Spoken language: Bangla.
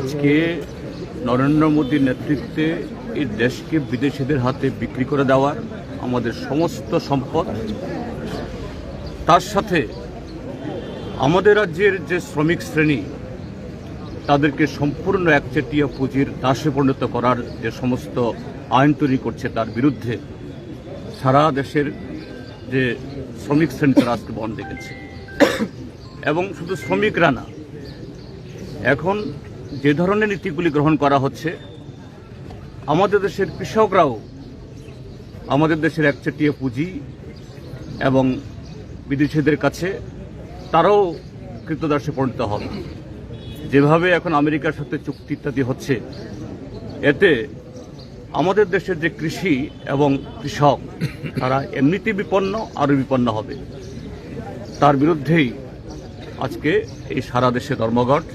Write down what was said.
আজকে নরেন্দ্র মোদীর নেতৃত্বে এই দেশকে বিদেশিদের হাতে বিক্রি করে দেওয়ার আমাদের সমস্ত সম্পদ। তার সাথে আমাদের রাজ্যের যে শ্রমিক শ্রেণি, তাদেরকে সম্পূর্ণ একচেটিয়া পুঁজির দাসে পরিণত করার যে সমস্ত আইন তৈরি করছে তার বিরুদ্ধে সারা দেশের যে শ্রমিক শ্রেণি তারা আজকে বন্ধ রেখেছে এবং শুধু শ্রমিকরা না, এখন যে ধরনের নীতিগুলি গ্রহণ করা হচ্ছে, আমাদের দেশের কৃষকরাও আমাদের দেশের একচেটিয়া পুঁজি এবং বিদেশিদের কাছে তারাও কৃতদাসে পরিণত হবে। যেভাবে এখন আমেরিকার সাথে চুক্তি ইত্যাদি হচ্ছে, এতে আমাদের দেশের যে কৃষি এবং কৃষক, তারা এমনিতেই বিপন্ন আরও বিপন্ন হবে। তার বিরুদ্ধেই আজকে এই সারা দেশে ধর্মঘট